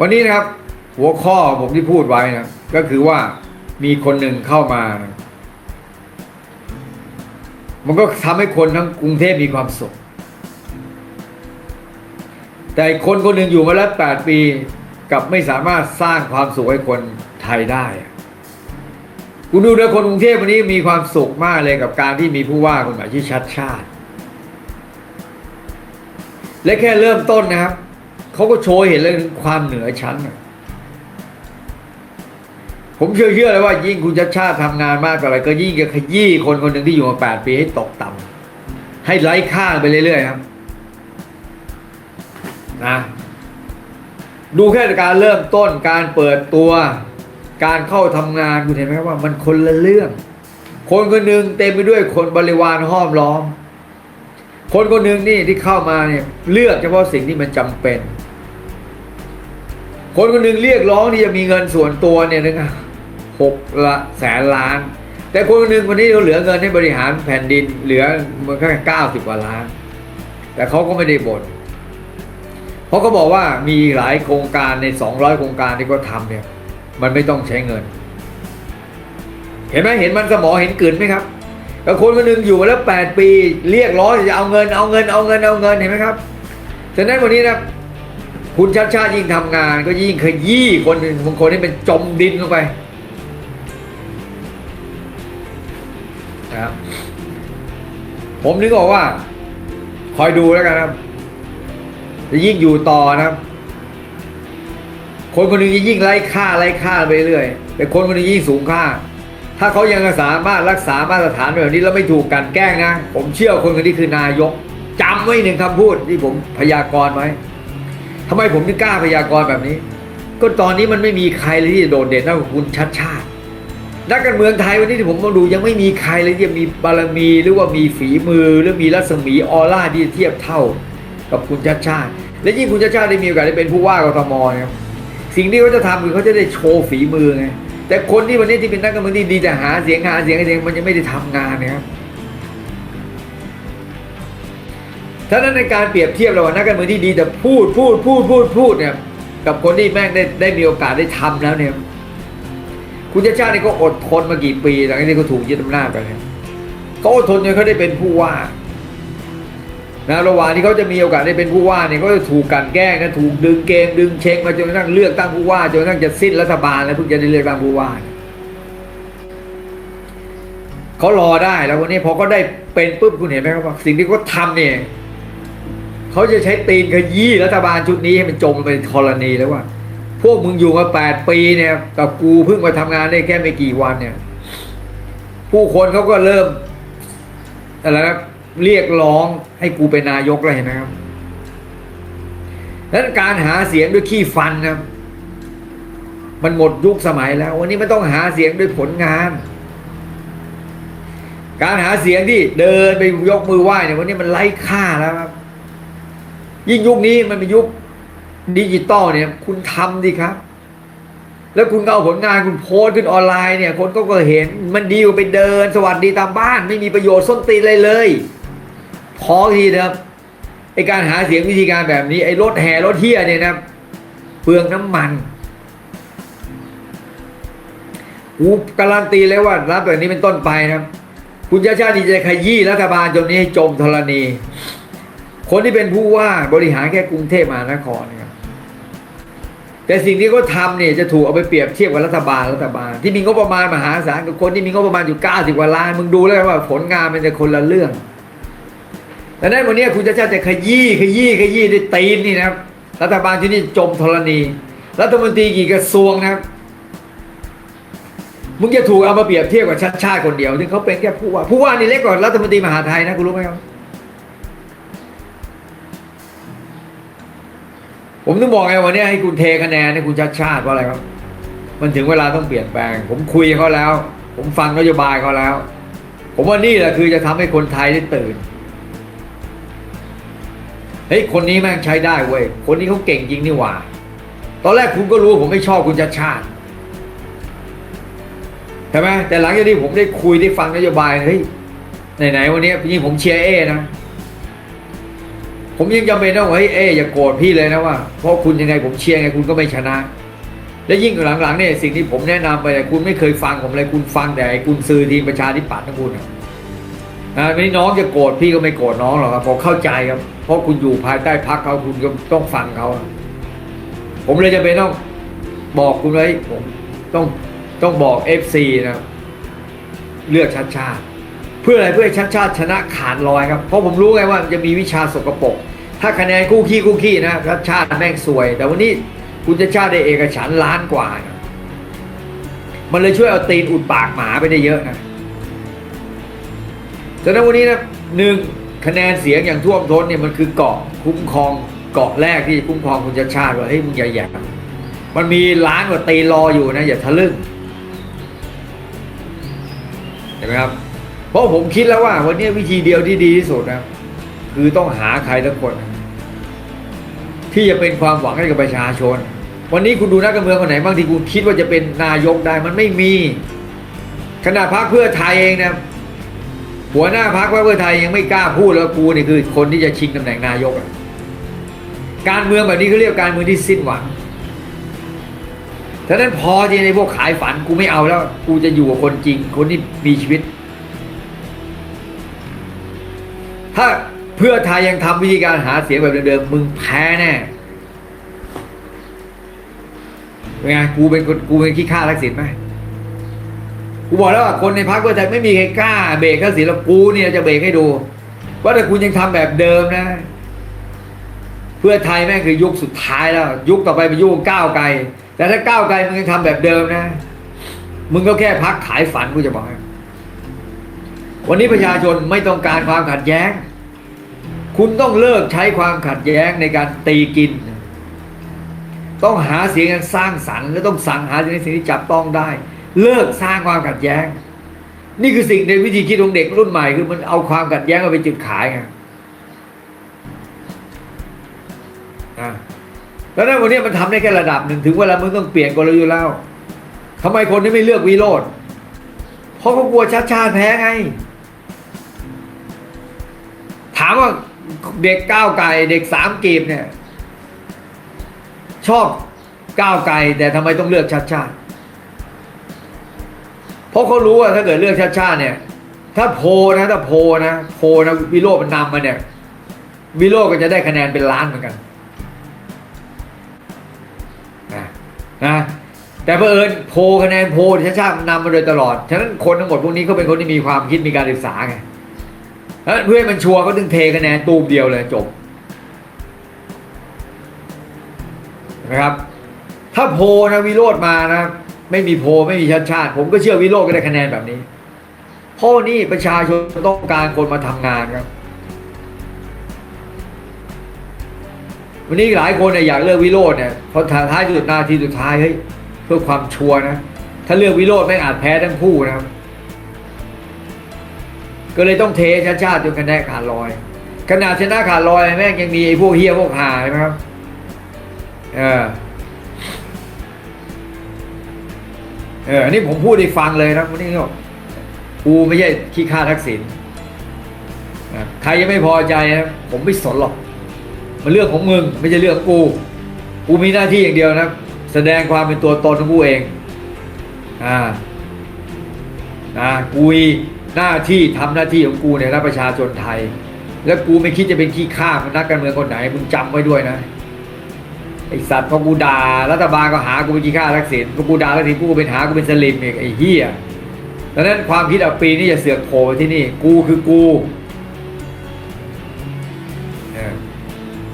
วันนี้นะครับ หัวข้อผมที่พูดไว้นะก็คือว่ามีคนหนึ่งเข้ามานะมันก็ทำให้คนทั้งกรุงเทพมีความสุข แต่คนคนหนึ่งอยู่มาแล้วแปดปีกับไม่สามารถสร้างความสุขให้คนไทยได้คุณดูนะคนกรุงเทพวันนี้มีความสุขมากเลยกับการที่มีผู้ว่าคนใหม่ที่อชัดชาติ และแค่เริ่มต้นนะครับ เขาก็โชว์เห็นเลยถึงความเหนือชั้น ผมเชื่อเชื่อเลยว่า ยิ่งคุณชัดชาติทำงานมากกว่าอะไรก็ยิ่งจะขยี้คนคนหนึ่งที่อยู่มาแปดปีให้ตกต่ำให้ไร้ค่าไปเรื่อยๆครับ นะดูแค่การเริ่มต้นการเปิดตัวการเข้าทำงานคุณเห็นไหมครับว่ามันคนละเรื่อง คนคนหนึ่งเต็มไปด้วยคนบริวารห้อมล้อม คนคนหนึ่งนี่ที่เข้ามาเนี่ยเลือกเฉพาะสิ่งที่มันจำเป็น คนคนหนึ่งเรียกร้องที่จะมีเงินส่วนตัวเนี่ยนึงหกละแสนล้าน แต่คนคนหนึ่งวันนี้เขาเหลือเงินให้บริหารแผ่นดินเหลือมันแค่เก้าสิบกว่าล้าน แต่เขาก็ไม่ได้บ่นเพราะเขาบอกว่ามีหลายโครงการในสองร้อยโครงการที่เขาทำเนี่ย มันไม่ต้องใช้เงิน เห็นไหมเห็นมันสมองเห็นกลืนไหมครับแล้วคนคนหนึ่งอยู่มาแล้วแปดปี เรียกร้องจะเอาเงินเอาเงินเอาเงินเอาเงินเห็นไหมครับฉะนั้นวันนี้นะ คุณชาติชาติยิ่งทำงาน ก็ยิ่งขยี้คนหนึ่งบางคนที่เป็นจมดินลงไปนะครับผมนึกออกว่า คอยดูแล้วกันครับจะยิ่งอยู่ต่อนะครับ คนคนนึงยิ่งไร้ค่าไร้ค่าไปเรื่อยแต่คนคนนึงยิ่งสูงค่า ถ้าเขายังสามารถรักษามาตรฐานแบบนี้แล้วไม่ถูกกันแกล้งนะ ผมเชื่อคนคนนี้คือนายกจำไว้หนึ่งคำพูดที่ผมพยากรณ์ไว้ ทำไมผมถึงกล้าพยากรณ์แบบนี้ ก็ตอนนี้มันไม่มีใครเลยที่จะโดดเด่นเท่ากับคุณชัดชาตินักการเมืองไทยวันนี้ที่ผมมาดูยังไม่มีใครเลยที่มีบารมีหรือว่ามีฝีมือหรือมีรัศมีออร่าที่เทียบเท่ากับคุณชัดชาติ และยิ่งคุณชัดชาติได้มีโอกาสได้เป็นผู้ว่ากทมนะครับสิ่งที่เขาจะทำคือเขาจะได้โชว์ฝีมือไงแต่คนที่วันนี้ที่เป็นนักการเมืองที่ดีแต่หาเสียงหาเสียงเสียงมันยังไม่ได้ทำงานนะครับ ถ้านั้นในการเปรียบเทียบระหว่างนักการเมืองที่ดีแต่พูดพูดพูดพูดพูดเนี่ยกับคนที่แม่งได้ได้มีโอกาสได้ทำแล้วเนี่ย คุณชาชาตินี่ก็อดทนมากี่ปีหลังจากที่เขาถูกยึดอำนาจไปเนี่ยเขาอดทนจนเขาได้เป็นผู้ว่านะระหว่างที่เขาจะมีโอกาสได้เป็นผู้ว่าเนี่ยก็จะถูกกันแกล้งนะถูกดึงเกมดึงเช็งมาจนกระทั่งเลือกตั้งผู้ว่าจนกระทั่งจะสิ้นรัฐบาลแล้วเพิ่งจะได้เลือกตั้งผู้ว่าเขารอได้แล้ววันนี้พอเขาได้เป็นปุ๊บคุณเห็นไหมครับว่าสิ่งที่เขาทำเนี่ย เขาจะใช้ตีนขยี้รัฐบาลชุดนี้ให้มันจมลงไปในธรณีแล้วว่า พวกมึงอยู่มาแปดปีเนี่ยกับกูเพิ่งมาทำงานได้แค่ไม่กี่วันเนี่ย ผู้คนเขาก็เริ่มอะไรนะเรียกร้องให้กูเป็นนายกแล้วเห็นไหมครับนั้นการหาเสียงด้วยขี้ฟันนะมันหมดยุคสมัยแล้ว วันนี้มันต้องหาเสียงด้วยผลงาน การหาเสียงที่เดินไปยกมือไหว้เนี่ยวันนี้มันไร้ค่าแล้วครับ ยิ่งยุคนี้มันเป็นยุคดิจิตอลเนี่ย คุณทำดิครับ แล้วคุณก็เอาผลงานคุณโพสต์ขึ้นออนไลน์เนี่ย คนก็ก็เห็นมันดีกว่าไปเดิน สวัสดีตามบ้าน ไม่มีประโยชน์ส้นตีนเลยเลย พอทีนะครับไอการหาเสียงวิธีการแบบนี้ไอรถแห่รถเที่ยเนี่ยนะเปลืองน้ำมันกูการันตีเลยว่ารับแบบนี้เป็นต้นไปนะครับคุณชาติชาตินี่จะขยี้รัฐบาลจนนี้ให้จมธรณี คนที่เป็นผู้ว่าบริหารแค่กรุงเทพมหานครนะครับแต่สิ่งที่เขาทำเนี่ยจะถูกเอาไปเปรียบเทียบกับรัฐบาลรัฐบาล ที่มีงบประมาณมหาศาลกับคนที่มีงบประมาณอยู่เก้าสิบกว่าล้านมึงดูแล้วกันว่าผลงานมันจะคนละเรื่องดังนั้นวันนี้คุณชาติชาติจะขยี้ขยี้ขยี้ด้วยตีนนี่นะครับรัฐบาลที่นี่จมธรณี รัฐมนตรีกี่กระทรวงนะครับมึงจะถูกเอามาเปรียบเทียบกับชาติชาติคนเดียวซึ่งเขาเป็นแค่ผู้ว่าผู้ว่านี่เล็กกว่ารัฐมนตรีมหาไทยนะคุณรู้ไหมครับ ผมต้องบอกไงวันนี้ให้คุณเทคะแนนให้คุณชัดชาติว่าอะไรครับ มันถึงเวลาต้องเปลี่ยนแปลง ผมคุยเขาแล้ว ผมฟังนโยบายเขาแล้ว ผมว่านี่แหละคือจะทำให้คนไทยได้ตื่นเฮ้ยคนนี้แม่งใช้ได้เว้ยคนนี้เขาเก่งจริงนี่หว่า ตอนแรกคุณก็รู้ว่าผมไม่ชอบคุณชัดชาติใช่ไหมแต่หลังจากที่ผมได้คุยได้ฟังนโยบายเฮ้ยไหนๆวันนี้พี่ผมเชียร์เอนะ ผมยังจำเป็นต้องว่าเฮ้ยเอ๊อย่าโกรธพี่เลยนะว่าเพราะคุณยังไงผมเชียร์ไงคุณก็ไม่ชนะ และยิ่งหลังๆเนี่ยสิ่งที่ผมแนะนำไปเนี่ยคุณไม่เคยฟังผมเลยคุณฟังแต่ไอ้คุณซื้อทีมประชาธิปัตย์ทั้งคุณนะนะไม่น้องจะโกรธพี่ก็ไม่โกรธน้องหรอกครับผมเข้าใจครับ เพราะคุณอยู่ภายใต้พักเขาคุณก็ต้องฟังเขาผมเลยจะเป็นต้องบอกคุณไว้ผมต้องต้องบอกเอฟซีนะ เลือกชัดชาติ เพื่ออะไรเพื่อให้ชัดชาติชนะขาดลอยครับ เพราะผมรู้ไงว่ามันจะมีวิชาสกปรกถ้าคะแนนคู่ขี้คู่ขี้นะชัดชาติแม่งสวย แต่วันนี้คุณจะชาติได้เอกฉันล้านกว่านะมันเลยช่วยเอาตีนอุดปากหมาไปได้เยอะนะฉะนั้นวันนี้นะหนึ่งคะแนนเสียงอย่างท่วมท้นเนี่ยมันคือเกาะคุ้มครองเกาะแรกที่คุ้มครองคุณจะชาติว่าเฮ้ยมึงอย่าแหย่มันมีล้านกว่าตีรออยู่นะอย่าทะลึ่งเห็นไหมครับ เพราะผมคิดแล้วว่า วันนี้วิธีเดียวที่ดีที่สุดนะ คือต้องหาใครสักคน ที่จะเป็นความหวังให้กับประชาชน วันนี้คุณดูนักการเมืองคนไหนบ้างที่คุณคิดว่าจะเป็นนายกได้มันไม่มีขณะพรรคเพื่อไทยเองนะหัวหน้าพรรคเพื่อไทยยังไม่กล้าพูดแล้วกูนี่คือคนที่จะชิงตำแหน่งนายกการเมืองแบบนี้เขาเรียกการเมืองที่สิ้นหวังฉะนั้นพอที่ในพวกขายฝันกูไม่เอาแล้ว กูจะอยู่กับคนจริง คนที่มีชีวิต ถ้าเพื่อไทยยังทำวิธีการหาเสียงแบบเดิมๆมึงแพ้แน่ไงกูเป็นคนกูเป็นขี้ข้าทักษิณไหมกูบอกแล้วว่าคนในพรรคเพื่อไทยไม่มีใครกล้าเบรกทักษิณแล้วกูเนี่ยจะเบรกให้ดู ว่าถ้าคุณยังทำแบบเดิมนะ เพื่อไทยแม่งคือยุคสุดท้ายแล้ว ยุคต่อไปเป็นยุคก้าวไกล แต่ถ้าก้าวไกลมึงยังทำแบบเดิมนะ มึงก็แค่พักขายฝันกูจะบอกให้ วันนี้ประชาชนไม่ต้องการความขัดแย้ง คุณต้องเลิกใช้ความขัดแย้งในการตีกิน ต้องหาเสียงสร้างสรรค์และต้องสั่งหาเสียงในสิ่งที่จับต้องได้ เลิกสร้างความขัดแย้ง นี่คือสิ่งในวิธีคิดของเด็กรุ่นใหม่คือมันเอาความขัดแย้งมาเป็นจุดขายไงแล้วนั้นวันนี้มันทำได้แค่ระดับหนึ่งถึงเวลามึงต้องเปลี่ยนกลยุทธ์แล้วทำไมคนที่ไม่เลือกวิโรธเพราะเขากลัวชาติชาติแพ้ไง ถามว่าเด็กก้าวไก่เด็กสามกีบเนี่ย ชอบก้าวไก่แต่ทำไมต้องเลือกชาติชาติเพราะเขารู้ว่าถ้าเกิดเลือกชาติชาติเนี่ย ถ้าโพนะถ้าโพนะโพนะวิโรจน์มันนำมาเนี่ย วิโรจน์ก็จะได้คะแนนเป็นล้านเหมือนกันนะนะแต่เผอิญโพคะแนนโพชาติชาติมันนำมาโดยตลอด ฉะนั้นคนทั้งหมดพวกนี้เขาเป็นคนที่มีความคิดมีการศึกษาไง แล้วเพื่อให้มันชัวร์ก็ถึงเทคะแนนตูมเดียวเลยจบนะครับ ถ้าโพนะวิโรธมานะ ไม่มีโพไม่มีชาติชาติ ผมก็เชื่อวิโรธก็ได้คะแนนแบบนี้เพราะนี่ประชาชนต้องการคนมาทำงานครับ วันนี้หลายคนเนี่ยอยากเลือกวิโรธเนี่ยเพราท้ายสุดนาทีสุดท้ายเฮ้ยเพื่อความชัวร์นะ ถ้าเลือกวิโรธไม่อาจแพ้ทั้งคู่นะครับ ก็เลยต้องเทชาติชาติจนคะแนนขาดลอย ขนาดชนะขาดลอยแม่งยังมีไอ้พวกเฮียพวกหาใช่ไหมครับเออเอออันนี้ผมพูดให้ฟังเลยนะวันนี้ก็กูไม่ใช่ขี้ข้าทักษิณใครยังไม่พอใจนะผมไม่สนหรอก มันเรื่องของมึงไม่ใช่เรื่องกู กูมีหน้าที่อย่างเดียวนะ แสดงความเป็นตัวตนของกูเอง อ่านะกูมี หน้าที่ทำหน้าที่ของกูในรับประชาชนไทย แล้วกูไม่คิดจะเป็นขี้ข้ามันนักการเมืองคนไหนมึงจำไว้ด้วยนะไอสัตว์พอกูด่ารัฐบาลก็หากูเป็นขี้ข้าทักษิณพอกูด่าทักษิณกูเป็นหากูเป็นสลิมอีกไอ้เหี้ยดังนั้นความคิดเอาปีนี้จะเสือกโผล่ที่นี่ กูคือกู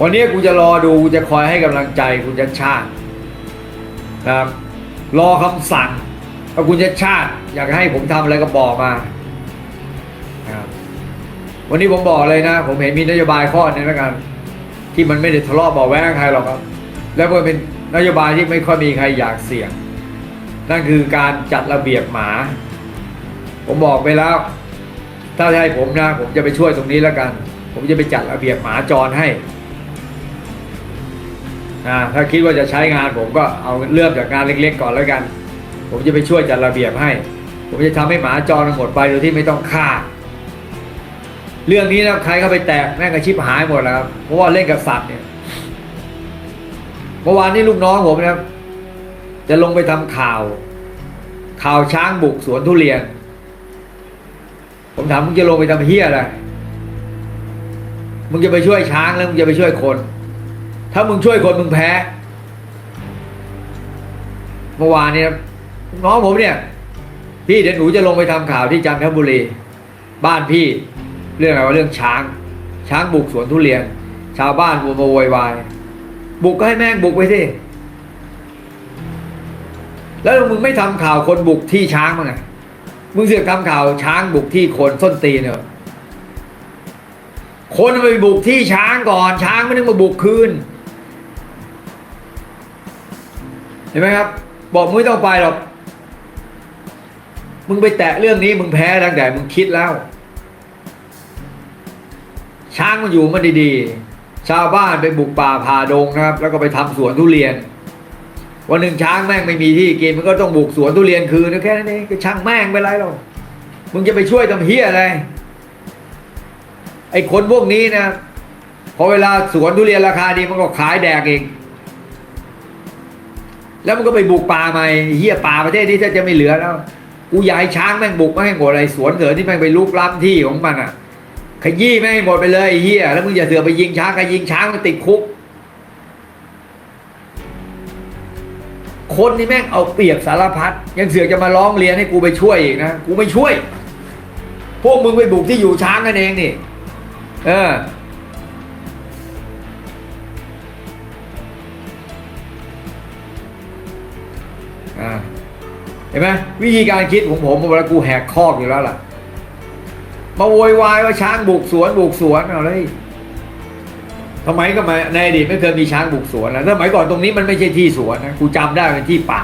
วันนี้กูจะรอดูกูจะคอยให้กำลังใจคุณชัดชาตินะครับรอคำสั่งถ้าคุณชัดชาติ อยากให้ผมทำอะไรก็บอกมา วันนี้ผมบอกเลยนะ ผมเห็นมีนโยบายข้อนึงแล้วกัน ที่มันไม่ได้ทะเลาะเบอกแว้งใครหรอกครับ แล้วก็เป็นนโยบายที่ไม่ค่อยมีใครอยากเสี่ยง นั่นคือการจัดระเบียบหมา ผมบอกไปแล้ว ถ้าให้ผมนะ ผมจะไปช่วยตรงนี้แล้วกัน ผมจะไปจัดระเบียบหมาจรให้อ่าถ้าคิดว่าจะใช้งานผมก็เอาเริ่มจากงานเล็กๆก่อนแล้วกัน ผมจะไปช่วยจัดระเบียบให้ ผมจะทำให้หมาจรมันหมดไปโดยที่ไม่ต้องฆ่า เรื่องนี้นะใครเข้าไปแตกแม่งกระชิบหายหมดแล้วครับเพราะว่าเล่นกับสัตว์เนี่ยเมื่อวานนี้ลูกน้องผมนะครับ จะลงไปทำข่าว ข่าวช้างบุกสวนทุเรียน ผมถามมึงจะลงไปทำเฮียอะไรมึงจะไปช่วยช้างแล้วมึงจะไปช่วยคน ถ้ามึงช่วยคนมึงแพ้เมื่อวานนี้นะน้องผมเนี่ย พี่เดี๋ยวหนูจะลงไปทำข่าวที่จันทบุรี บ้านพี่ เรื่องอะไรวะเรื่องช้าง ช้างบุกสวนทุเรียน ชาวบ้านมัวมาโวยวายบุกก็ให้แม่งบุกไปสิแล้วมึงไม่ทำข่าวคนบุกที่ช้างมั้งไงมึงเสือกทำข่าวช้างบุกที่คนส้นตีนเนอะคนมันไปบุกที่ช้างก่อน ช้างไม่นึงมาบุกคืนเห็นไหมครับ บอกมึงไม่ต้องไปหรอก มึงไปแตะเรื่องนี้มึงแพ้ตั้งแต่มึงคิดแล้ว ช้างมันอยู่มันดีๆ ชาวบ้านไปบุกป่าผ่าดงนะครับ แล้วก็ไปทำสวนทุเรียน วันหนึ่งช้างแม่งไม่มีที่กินมันก็ต้องบุกสวนทุเรียนคืนแค่นั้นเองก็ช่างแม่งไปไรหรอกมึงจะไปช่วยทำเฮียอะไร ไอ้คนพวกนี้นะพอเวลาสวนทุเรียนราคาดีมันก็ขายแดกเองแล้วมันก็ไปบุกป่าใหม่เฮียป่าประเทศนี้ถ้าจะไม่เหลือแล้ว กูอยากให้ช้างแม่งบุกม่ให้หมดอะไรสวนเสือที่แม่งไปลุกล้ำที่ของมันอะ ขยี้แม่ให้หมดไปเลยไอ้เฮียแล้วมึงอย่าเสือไปยิงช้างใครยิงช้างมันติดคุก คนนี่แม่งเอาเปรียบสารพัดยังเสือกจะมาร้องเรียนให้กูไปช่วยอีกนะกูไม่ช่วย พวกมึงไปบุกที่อยู่ช้างกันเองนี่เออเห็นไหมวิธีการคิดของผมเวลากูแหกคอกอยู่แล้วล่ะ มาโวยวายว่าช้างบุกสวนบุกสวนเอาเลยทำไมก็มาในอดีตไม่เคยมีช้างบุกสวนนะสมัยก่อนตรงนี้มันไม่ใช่ที่สวนนะกูจำได้เป็นที่ป่า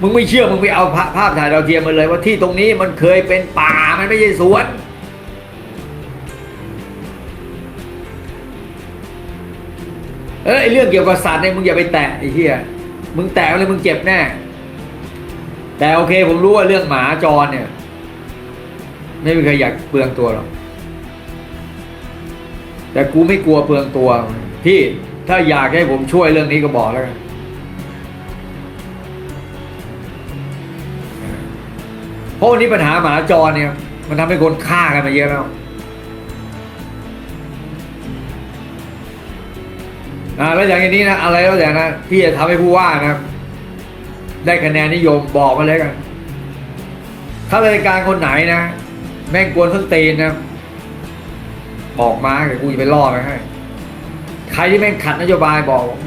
มึงไม่เชื่อมึงไปเอาภาพภาพถ่ายดาวเทียมมาเลย ว่าที่ตรงนี้มันเคยเป็นป่ามันไม่ใช่สวน เออไอเรื่องเกี่ยวกับสัตว์เนี่ยมึงอย่าไปแตะไอ้เหี้ยมึงแตะเลยมึงเจ็บแน่แต่โอเคผมรู้ว่าเรื่องหมาจรเนี่ย ไม่มีใครอยากเปลืองตัวหรอกแต่กูไม่กลัวเปลืองตัว พี่ถ้าอยากให้ผมช่วยเรื่องนี้ก็บอกแล้วกันเพราะวันนี้ปัญหาหมาจรเนี่ย มันทำให้คนฆ่ากันมาเยอะแล้วอ่าแล้วอย่างนี้นะอะไรแล้วอย่างนะที่จะทำให้ผู้ว่านะได้คะแนนนิยมบอกมาเลยกันข้าราชการคนไหนนะ แม่งกวนส้นตีนนะบอกมาเดี๋ยวกูจะไปล่อมาให้ ใครที่แม่งขัดนโยบายบอกผม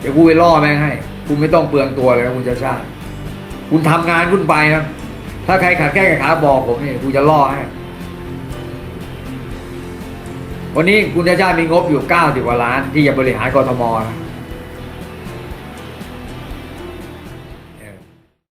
เดี๋ยวกูไปล่อแม่งให้ คุณไม่ต้องเปลืองตัวเลยนะคุณจะชาติคุณทำงานคุณไปนะถ้าใครขัดแก้กับขาบอกผมนี่กูจะล่อให้ วันนี้คุณชาชาติมีงบอยู่เก้าสิบกว่าล้าน ที่จะบริหารกรทมนะ